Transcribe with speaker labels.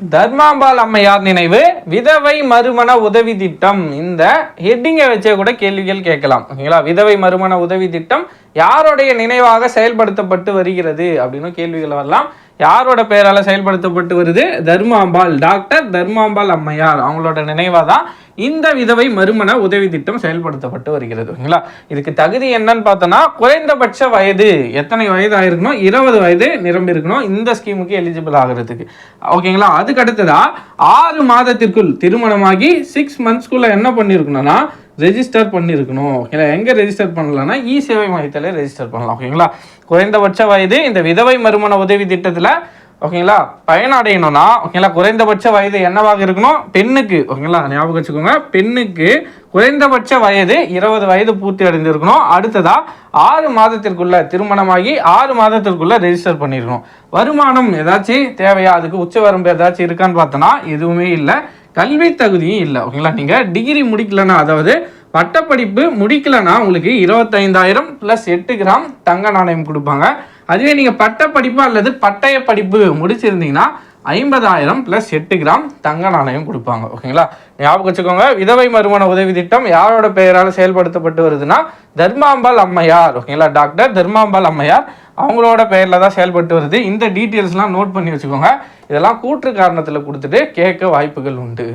Speaker 1: தர்மாம்பாள் அம்மையார் நினைவு விதவை மறுமண உதவி திட்டம். இந்த ஹெட்டிங்கை வச்சே கூட கேள்விகள் கேட்கலாம். ஓகேங்களா? விதவை மறுமண உதவி திட்டம் யாருடைய நினைவாக செயல்படுத்தப்பட்டு வருகிறது அப்படின்னு கேள்விகள் வரலாம். யாரோட பெயரால செயல்படுத்தப்பட்டு வருது? தர்மாம்பாள் டாக்டர் தர்மாம்பாள் அம்மையார். அவங்களோட நினைவாக தான் இந்த விதவை மறுமண உதவி திட்டம் செயல்படுத்தப்பட்டு வருகிறது. ஓகேங்களா? இதுக்கு தகுதி என்னன்னு பார்த்தோன்னா குறைந்தபட்ச வயது. எத்தனை வயது ஆயிருக்கணும் இருபது வயது நிரம்பி இருக்கணும். இந்த ஸ்கீமுக்கு எலிஜிபிள் ஆகிறதுக்கு. ஓகேங்களா? அதுக்கு அடுத்ததா ஆறு மாதத்திற்குள் திருமணமாகி சிக்ஸ் மந்த்ஸ்க்குள்ள என்ன பண்ணியிருக்கணும்னா ரெஜிஸ்டர் பண்ணியிருக்கணும். ஓகேங்களா எங்கே ரெஜிஸ்டர் பண்ணலான்னா இ சேவை மையத்தில் ரெஜிஸ்டர் பண்ணலாம் ஓகேங்களா? குறைந்தபட்ச வயது இந்த விதவை மறுமண உதவி திட்டத்தில் ஓகேங்களா பயனடையணும்னா ஓகேங்களா குறைந்தபட்ச வயது என்னவாக இருக்கணும்? பெண்ணுக்கு ஓகேங்களா ஞாபகம் வச்சுக்கோங்க. பெண்ணுக்கு குறைந்தபட்ச வயது இருபது வயது பூர்த்தி அடைந்திருக்கணும். அடுத்ததாக ஆறு மாதத்திற்குள்ள திருமணமாகி ஆறு மாதத்திற்குள்ள ரெஜிஸ்டர் பண்ணியிருக்கணும் வருமானம் ஏதாச்சும் தேவையா? அதுக்கு உச்ச வரம்பு ஏதாச்சும் இருக்கான்னு பார்த்தோன்னா எதுவுமே இல்லை. கல்வி தகுதியும் இல்லை ஓகேங்களா நீங்கள் டிகிரி முடிக்கலன்னா அதாவது பட்டப்படிப்பு முடிக்கலன்னா உங்களுக்கு இருபத்தைந்தாயிரம் ப்ளஸ் எட்டு கிராம் தங்க நாணயம் கொடுப்பாங்க. அதுவே நீங்கள் பட்டப்படிப்பு அல்லது பட்டய படிப்பு முடிச்சிருந்தீங்கன்னா ஐம்பதாயிரம் ப்ளஸ் எட்டு கிராம் தங்க நாணயம் கொடுப்பாங்க ஓகேங்களா ஞாபகம் வச்சுக்கோங்க விதவை மறுமண உதவி திட்டம் யாரோட பெயரால் செயல்படுத்தப்பட்டு வருதுன்னா தர்மாம்பாள் அம்மையார் ஓகேங்களா டாக்டர் தர்மாம்பாள் அம்மையார் அவங்களோட பெயரில் தான் செயல்பட்டு வருது. இந்த டீட்டெயில்ஸ்லாம் நோட் பண்ணி வச்சுக்கோங்க. இதெல்லாம் கூற்று காரணத்தில் கொடுத்துட்டு கேட்க வாய்ப்புகள் உண்டு.